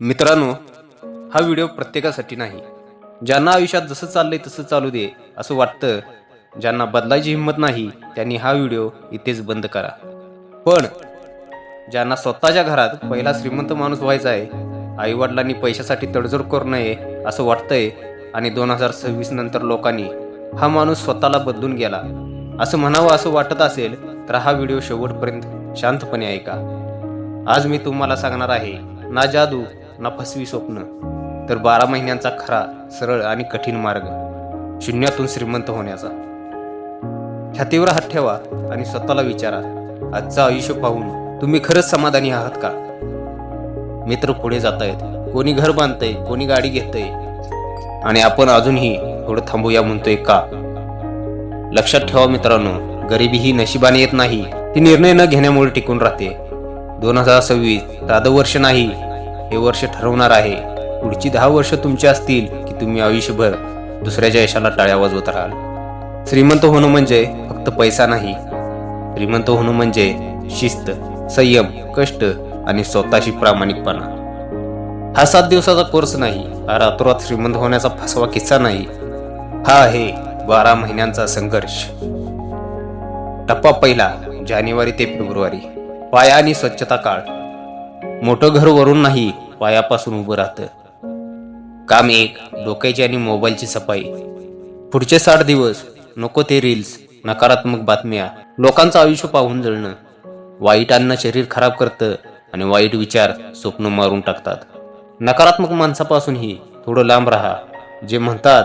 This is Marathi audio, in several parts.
मित्रांनो हा व्हिडिओ प्रत्येकासाठी नाही. ज्यांना आयुष्यात जसं चाललंय तसं चालू दे असं वाटतं. ज्यांना बदलायची हिंमत नाही त्यांनी हा व्हिडिओ इथेच बंद करा. पण ज्यांना स्वतःच्या घरात पहिला श्रीमंत माणूस व्हायचा आहे आईवडिलांनी पैशासाठी तडजोड करू नये असं वाटतंय आणि दोन हजार सव्वीस नंतर लोकांनी हा माणूस स्वतःला बदलून गेला. असं म्हणावं असं वाटत असेल तर हा व्हिडिओ शेवटपर्यंत शांतपणे ऐका. आज मी तुम्हाला सांगणार आहे ना जादू ना फसवी स्वप्न तर बारा महिन्यांचा खरा सरळ आणि कठीण मार्ग शून्यातून श्रीमंत होण्याचा. छातीवर हात ठेवा आणि स्वतःला विचारा आजचं आयुष्य पाहून तुम्ही खरंच समाधानी आहात का? मित्र पुढे जात आहेत कोणी घर बांधतंय कोणी गाडी घेतंय आणि आपण अजूनही थोडं थांबूया म्हणतोय का? लक्षात ठेवा मित्रांनो गरिबी ही नशिबाने येत नाही. ती निर्णय न घेण्यामुळे टिकून राहते. दोन हजार सव्वीस साधं वर्ष नाही हे वर्ष ठरवणार आहे. पुढची दहा वर्ष तुमची असतील की तुम्ही आयुष्यभर दुसऱ्याच्या यशाला टाळ्या वाजवत राहाल. श्रीमंत होणं म्हणजे फक्त पैसा नाही. श्रीमंत होणं म्हणजे शिस्त संयम कष्ट आणि स्वतःशी प्रामाणिकपणा. हा सात दिवसाचा कोर्स नाही. हा रातोरात श्रीमंत होण्याचा फसवा किस्सा नाही. हा आहे बारा महिन्यांचा संघर्ष. टप्पा पहिला जानेवारी ते फेब्रुवारी. पाया आणि स्वच्छता काळ. मोठं घर वरून नाही पायापासून उभं राहतं. काम एक डोक्याची आणि मोबाईलची सफाई. पुढचे साठ दिवस नको ते रील्स नकारात्मक बातम्या लोकांचं आयुष्य पाहून जळणं. वाईट अन्न शरीर खराब करतं आणि वाईट विचार स्वप्न मारून टाकतात. नकारात्मक माणसापासूनही थोडं लांब राहा. जे म्हणतात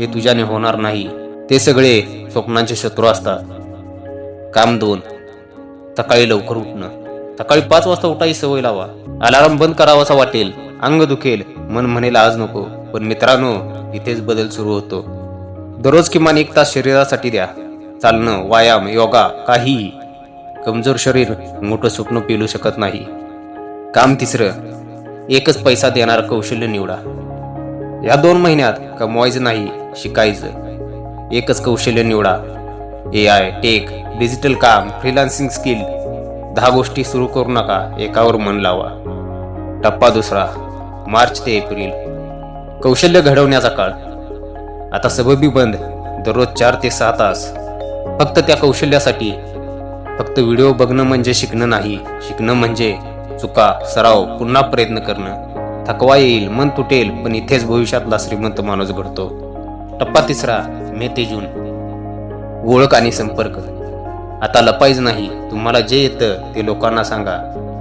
हे तुझ्याने होणार नाही ते सगळे स्वप्नांचे शत्रू असतात. काम दोन सकाळी लवकर उठणं. सकाळी पाच वाजता उठायची सवय लावा. अलाराम बंद करावासा वाटेल. अंग दुखेल. मन म्हणेल आज नको. पण मित्रांनो इथेच बदल सुरू होतो. दररोज किमान एक तास शरीरासाठी द्या. चालणं व्यायाम योगा काहीही. कमजोर शरीर मोठं स्वप्न पेलू शकत नाही. काम तिसरं. एकच पैसा देणारं कौशल्य निवडा. या दोन महिन्यात कमवायचं नाही शिकायचं. एकच कौशल्य निवडा. ए आय टेक डिजिटल काम फ्रीलान्सिंग स्किल दहा गोष्टी सुरू करू नका एकावर मन लावा. टप्पा दुसरा मार्च ते एप्रिल. कौशल्य घडवण्याचा काळ. आता सबबी बंद दररोज चार ते सहा तास. फक्त त्या कौशल्यासाठी. फक्त व्हिडिओ बघणं म्हणजे शिकणं नाही शिकणं म्हणजे चुका सराव पुन्हा प्रयत्न करणं. थकवा येईल मन तुटेल पण इथेच भविष्यातला श्रीमंत माणूस घडतो. टप्पा तिसरा मे ते जून. ओळख आणि संपर्क. आता लपायच नाही. तुम्हाला जे येतं ते लोकांना सांगा.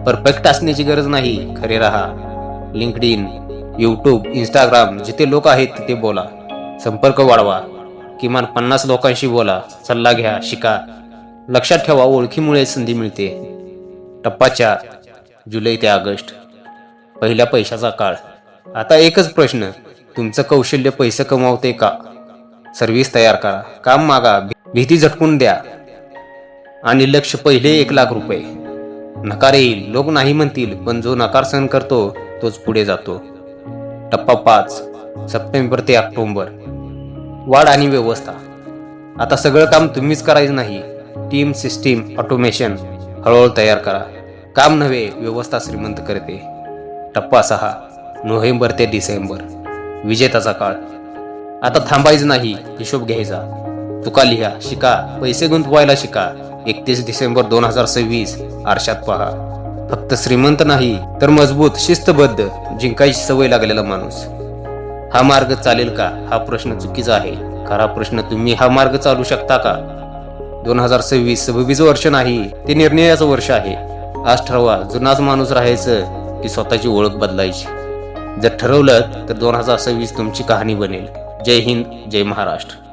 परफेक्ट असण्याची गरज नाही. खरे राहा. लिंकड इन यूट्यूब इंस्टाग्राम जिथे लोक आहेत तिथे बोला. संपर्क वाढवा. किमान पन्नास लोकांशी बोला. सल्ला घ्या शिका. लक्षात ठेवा ओळखीमुळे संधी मिळते. टप्पा चार जुलै ते ऑगस्ट. पहिल्या पैशाचा काळ. आता एकच प्रश्न. तुमचं कौशल्य पैसे कमावते का? सर्व्हिस तयार करा. काम मागा. भीती झटकून द्या. आणि लक्ष पहिले एक लाख रुपये. नकार येईल लोक नाही म्हणतील पण जो नकार सहन करतो तोच पुढे जातो. टप्पा पाच सप्टेंबर ते ऑक्टोंबर. वाढ आणि व्यवस्था. आता सगळं काम तुम्हीच करायचं नाही. टीम सिस्टीम ऑटोमेशन हळूहळू तयार करा. काम नव्हे व्यवस्था श्रीमंत करते. टप्पा सहा नोव्हेंबर ते डिसेंबर. विजेताचा काळ. आता थांबायचं नाही हिशोब घ्यायचा. चुका लिहा शिका पैसे गुंतवायला शिका. एकतीस डिसेंबर दोन हजार सव्वीस आरशात पहा. फक्त श्रीमंत नाही तर मजबूत शिस्तबद्ध जिंकायची सवय लागलेला माणूस. हा मार्ग चालेल का? हा प्रश्न चुकीचा आहे. खरा प्रश्न तुम्ही हा मार्ग चालू शकता का? दोन हजार सव्वीस सव्वीस वर्ष नाही ते निर्णयाचं वर्ष आहे. आज ठरवा जुनाच माणूस राहायचं की स्वतःची ओळख बदलायची. जर ठरवलं तर दोन हजार सव्वीस तुमची कहाणी बनेल. जय हिंद जय महाराष्ट्र.